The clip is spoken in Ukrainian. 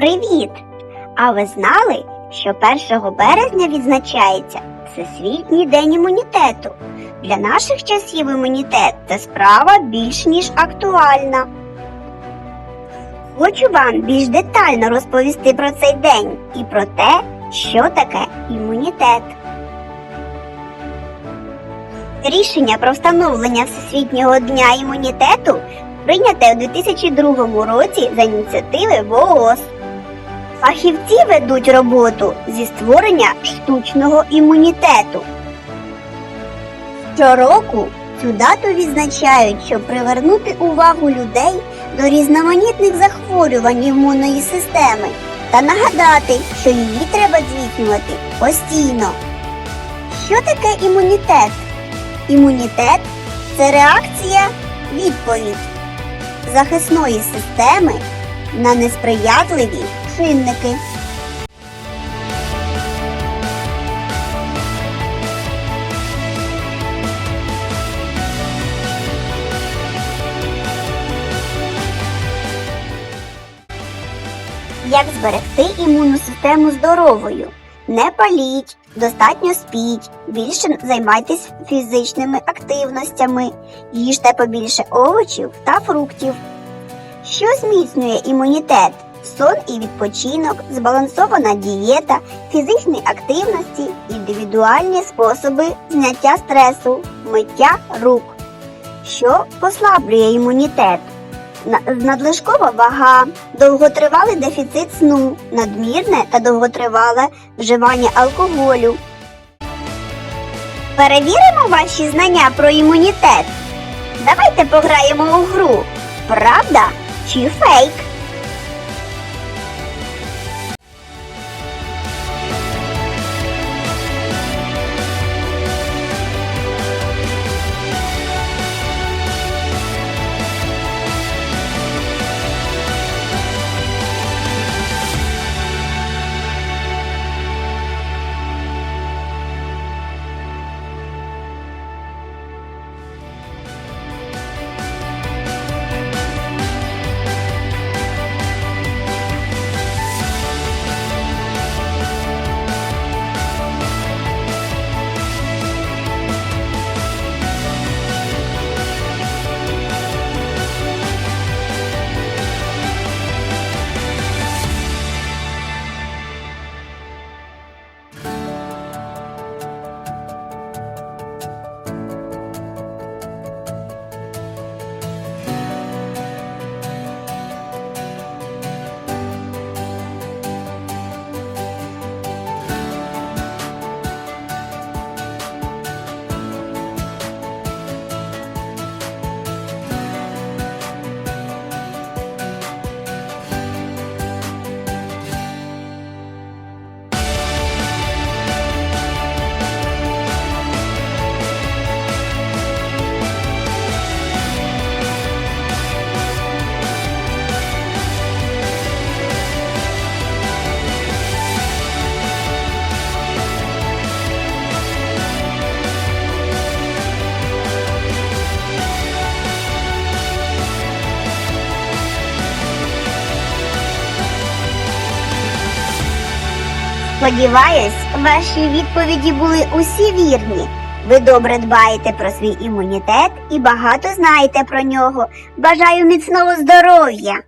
Привіт! А ви знали, що 1 березня відзначається Всесвітній день імунітету? Для наших часів імунітет це справа більш ніж актуальна. Хочу вам більш детально розповісти про цей день і про те, що таке імунітет. Рішення про встановлення Всесвітнього дня імунітету прийняте у 2002 році за ініціативи ВООЗ. Фахівці ведуть роботу зі створення штучного імунітету. Щороку цю дату відзначають, щоб привернути увагу людей до різноманітних захворювань імунної системи та нагадати, що її треба здійснювати постійно. Що таке імунітет? Імунітет це реакція відповідь захисної системи на несприятливі чинники. Як зберегти імунну систему здоровою? Не паліть, достатньо спіть, більше займайтесь фізичними активностями, їжте побільше овочів та фруктів. Що зміцнює імунітет? Сон і відпочинок, збалансована дієта, фізичні активності, індивідуальні способи зняття стресу, миття рук. Що послаблює імунітет? Надлишкова вага, довготривалий дефіцит сну, надмірне та довготривале вживання алкоголю. Перевіримо ваші знання про імунітет. Давайте пограємо у гру. Правда чи фейк? Сподіваюсь, ваші відповіді були усі вірні. Ви добре дбаєте про свій імунітет і багато знаєте про нього. Бажаю міцного здоров'я!